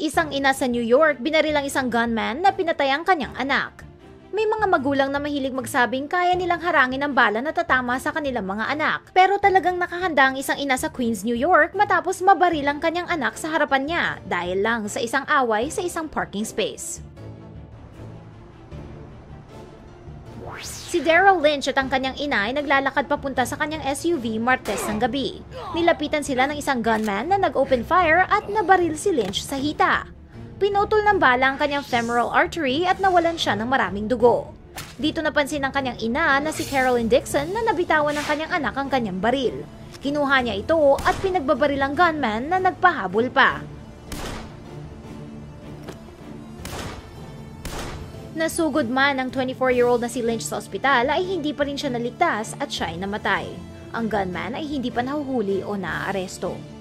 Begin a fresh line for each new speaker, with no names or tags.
Isang ina sa New York binaril ang isang gunman na pinatay ang kanyang anak. May mga magulang na mahilig magsabing kaya nilang harangin ang bala na tatama sa kanilang mga anak. Pero talagang nakahanda ang isang ina sa Queens, New York matapos mabaril ang kanyang anak sa harapan niya dahil lang sa isang away sa isang parking space. Si Daryl Lynch at ang kanyang ina ay naglalakad papunta sa kanyang SUV Martes ng gabi. Nilapitan sila ng isang gunman na nag-open fire at nabaril si Lynch sa hita. Pinutol ng bala ang kanyang femoral artery at nawalan siya ng maraming dugo. Dito napansin ng kanyang ina na si Carolyn Dixon na nabitawan ng kanyang anak ang kanyang baril. Kinuha niya ito at pinagbabaril ang gunman na nagpahabol pa. Nasugod man ang 24-year-old na si Lynch sa ospital ay hindi pa rin siya naligtas at siya ay namatay. Ang gunman ay hindi pa nahuhuli o naaaresto.